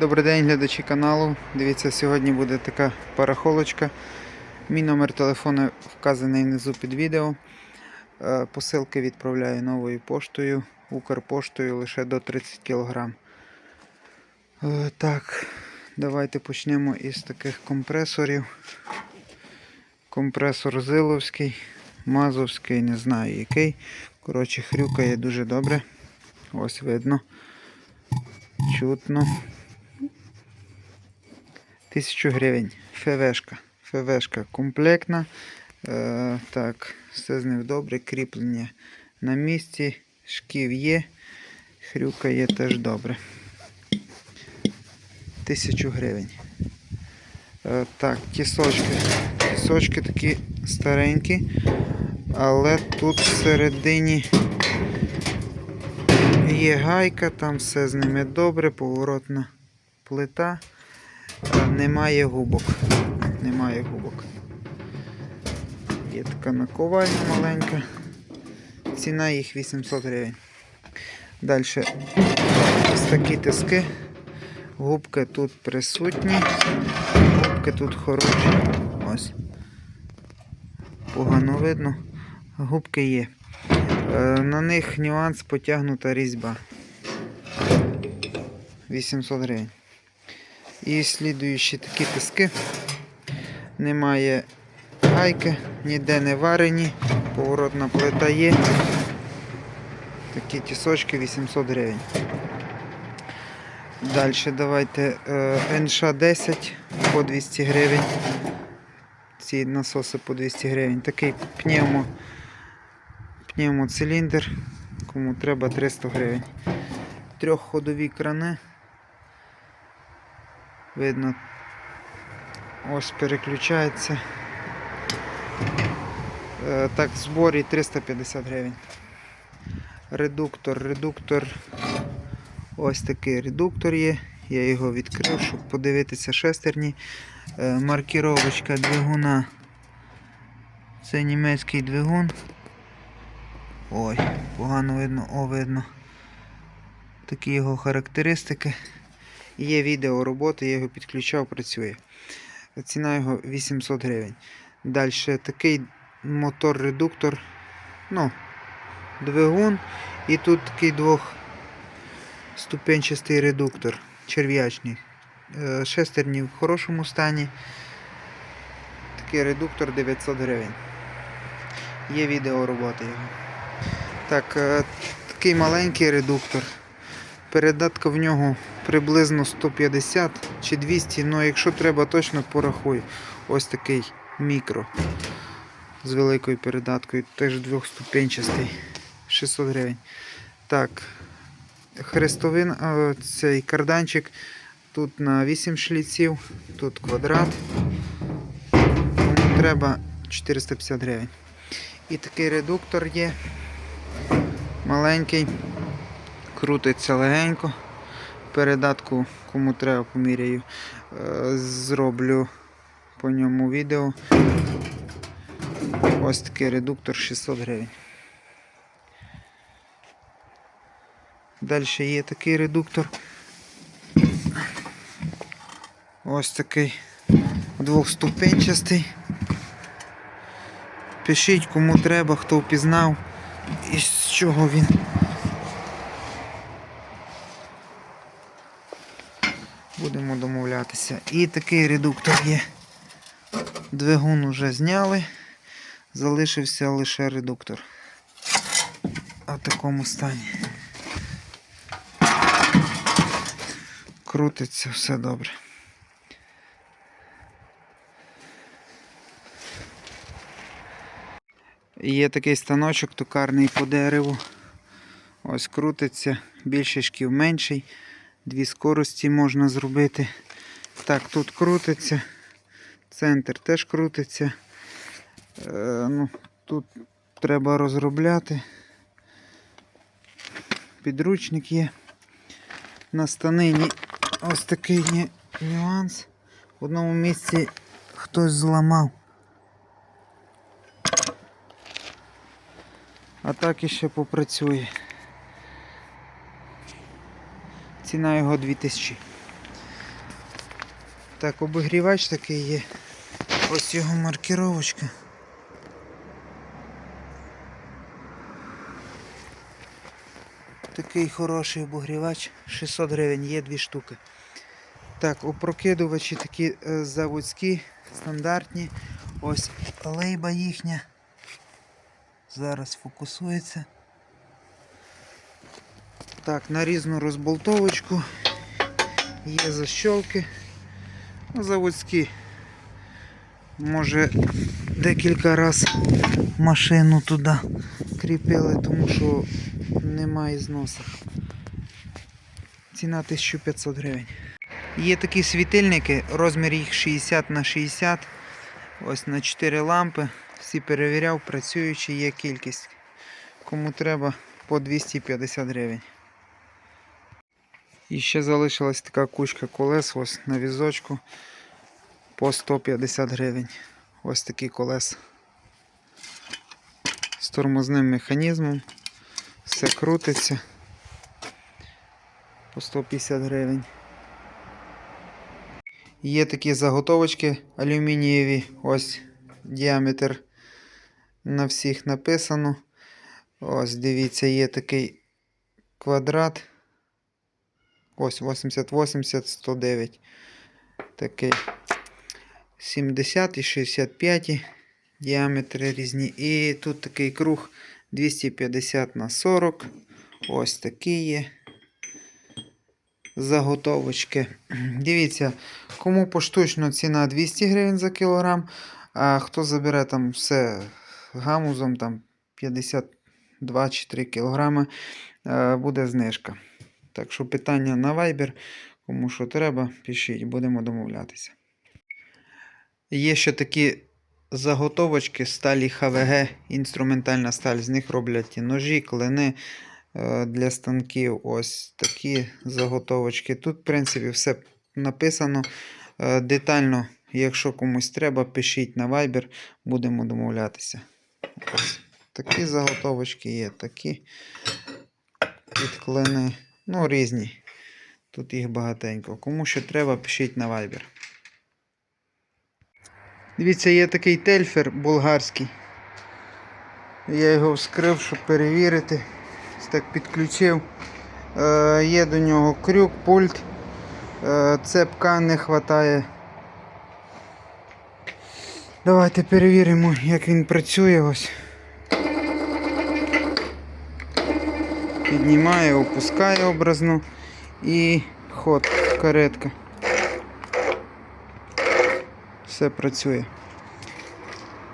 Добрий день, глядачі каналу. Дивіться, сьогодні буде така парахолочка. Мій номер телефону вказаний внизу під відео. Е, Посилки відправляю новою поштою, Укрпоштою лише до 30 кг. Е, Так, давайте почнемо із таких компресорів. Компресор Зиловський, Мазовський, не знаю який. Коротше, хрюкає дуже добре. Ось видно. Чутно. Тисячу гривень. ФВшка. ФВшка комплектна. Е, так, все з ним добре. Кріплення на місці. Шків є. Хрюка є теж добре. Тисячу гривень. Е, так, тісочки. Тісочки такі старенькі. Але тут всередині є гайка, там все з ними добре, поворотна плита. Немає губок. Немає губок. Є така наковальня маленька. Ціна їх 800 гривень. Далі ось такі тиски. Губки тут присутні. Губки тут хороші. Ось. Погано видно. Губки є. Е, На них нюанс потягнута різьба. 800 гривень. І слідуючі такі тиски. Немає гайки, ніде не варені, поворотна плита є. Такі тісочки 800 гривень. Далі давайте е, НШ-10 по 200 гривень. Ці насоси по 200 гривень. Такий пневмо, пневмоциліндр, кому треба 300 гривень. Трьохходові крани. Видно, ось переключається. Е, Так, в зборі 350 гривень. Редуктор, редуктор. Ось такий редуктор є. Я його відкрив, щоб подивитися шестерні. Е, Маркіровочка двигуна. Це німецький двигун. Ой, погано видно, о, видно. Такі його характеристики. Є відео роботи, я його підключав, працює. Ціна його 800 гривень. Далі такий мотор-редуктор. Ну, двигун. І тут такий двохступенчастий редуктор. Черв'ячний. Е, Шестерні в хорошому стані. Такий редуктор 900 гривень. Є відео роботи його. Так, е, такий маленький редуктор. Передатка в нього приблизно 150 чи 200, але якщо треба точно порахую. Ось такий мікро з великою передаткою, теж двохступенчастий, 600 гривень. Так, хрестовин, цей карданчик. Тут на 8 шліців, тут квадрат. Кому треба 450 гривень. І такий редуктор є. Маленький крутиться легенько. Передатку, кому треба, поміряю. Е, Зроблю по ньому відео. Ось такий редуктор 600 гривень. Далі є такий редуктор. Ось такий двохступенчастий. Пишіть кому треба, хто впізнав і з чого він. Будемо домовлятися. І такий редуктор є. Двигун уже зняли. Залишився лише редуктор. В такому стані. Крутиться все добре. Є такий станочок токарний по дереву. Ось крутиться, більший шків менший. Дві скорості можна зробити. Так, тут крутиться. Центр теж крутиться. Е, ну, тут треба розробляти. Підручник є. На станині ось такий є нюанс. В одному місці хтось зламав. А так іще попрацює. Ціна його 2000. Так, обігрівач такий є. Ось його маркіровочка. Такий хороший обогрівач. 600 гривень, є дві штуки. Так, опрокидувачі такі е, заводські, стандартні. Ось лейба їхня. Зараз фокусується. Так, на різну розболтовочку. Є защолки. Заводські. Може декілька раз машину туди кріпили, тому що немає зносу. Ціна 1500 гривень. Є такі світильники, розмір їх 60 на 60. Ось на 4 лампи. Всі перевіряв, працюючі є кількість. Кому треба по 250 гривень. І ще залишилась така кучка колес ось на візочку по 150 гривень. Ось такі колеса. З тормозним механізмом. Все крутиться. По 150 гривень. Є такі заготовочки алюмінієві. Ось діаметр на всіх написано. Ось дивіться, є такий квадрат. Ось 80, 80, 109. Такий 70 і 65 діаметри різні. І тут такий круг 250 на 40. Ось такі є заготовочки. Дивіться, кому поштучно ціна 200 гривень за кілограм, а хто забере там все гамузом, там 52 чи 3 кілограми, е, буде знижка. Так що питання на Viber, кому що треба, пишіть, будемо домовлятися. Є ще такі заготовочки сталі ХВГ, інструментальна сталь. З них роблять і ножі, клини е, для станків. Ось такі заготовочки. Тут, в принципі, все написано е, детально. Якщо комусь треба, пишіть на Viber, будемо домовлятися. Ось такі заготовочки є, такі під клини. Ну, різні. Тут їх багатенько. Кому що треба, пишіть на Viber. Дивіться, є такий тельфер болгарський. Я його вскрив, щоб перевірити. Так підключив. Е, є до нього крюк, пульт. Е, цепка не вистачає. Давайте перевіримо, як він працює ось. Піднімає, опускає образно і ход, каретка. Все працює.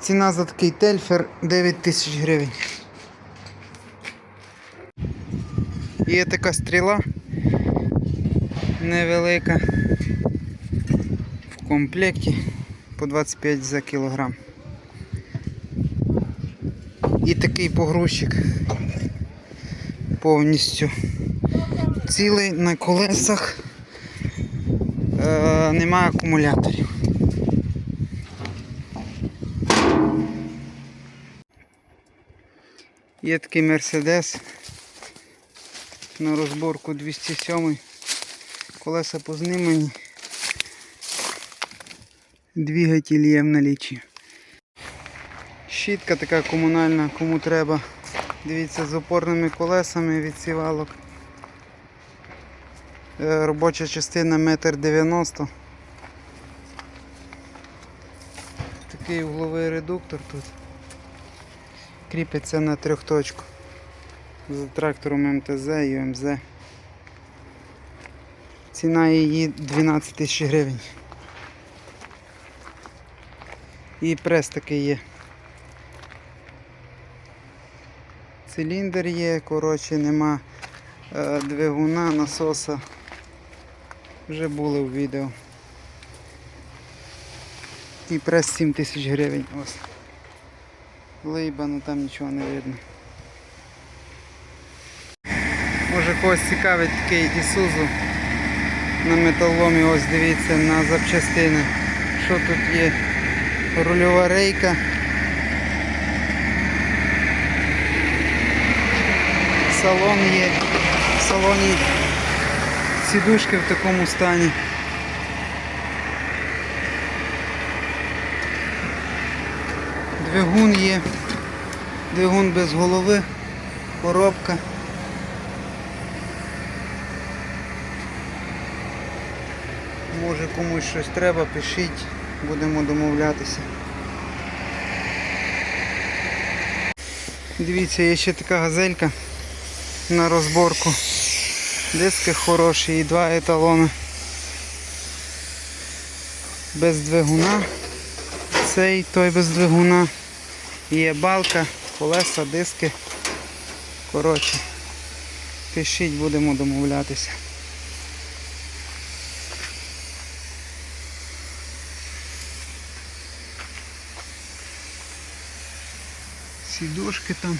Ціна за такий тельфер 9 тисяч гривень. Є така стріла невелика в комплекті по 25 за кілограм. І такий погрузчик повністю цілий на колесах. Е, немає акумуляторів. Є такий Мерседес на розборку 207 колеса познімані. Двигатель є в налічі. Щітка така комунальна, кому треба. Дивіться, з опорними колесами від сівалок. Е, Робоча частина 1,90 м. Такий угловий редуктор тут. Кріпиться на трьохточку. З трактором МТЗ і МЗ. Ціна її 12 тисяч гривень. І прес такий є. Циліндр є, коротше, нема е, двигуна, насоса. Вже були в відео. І прес 7 тисяч гривень. Ось. Лейба, ну там нічого не видно. Може когось цікавить такий Ісузу на металоломі, ось дивіться на запчастини. Що тут є? Рульова рейка. салон є. В салоні сідушки в такому стані. Двигун є, двигун без голови, коробка. Може комусь щось треба, пишіть, будемо домовлятися. Дивіться, є ще така газелька на розборку. Диски хороші і два еталони. Без двигуна. Цей той без двигуна. Є балка, колеса, диски. Коротше. Пишіть, будемо домовлятися. Сідушки там.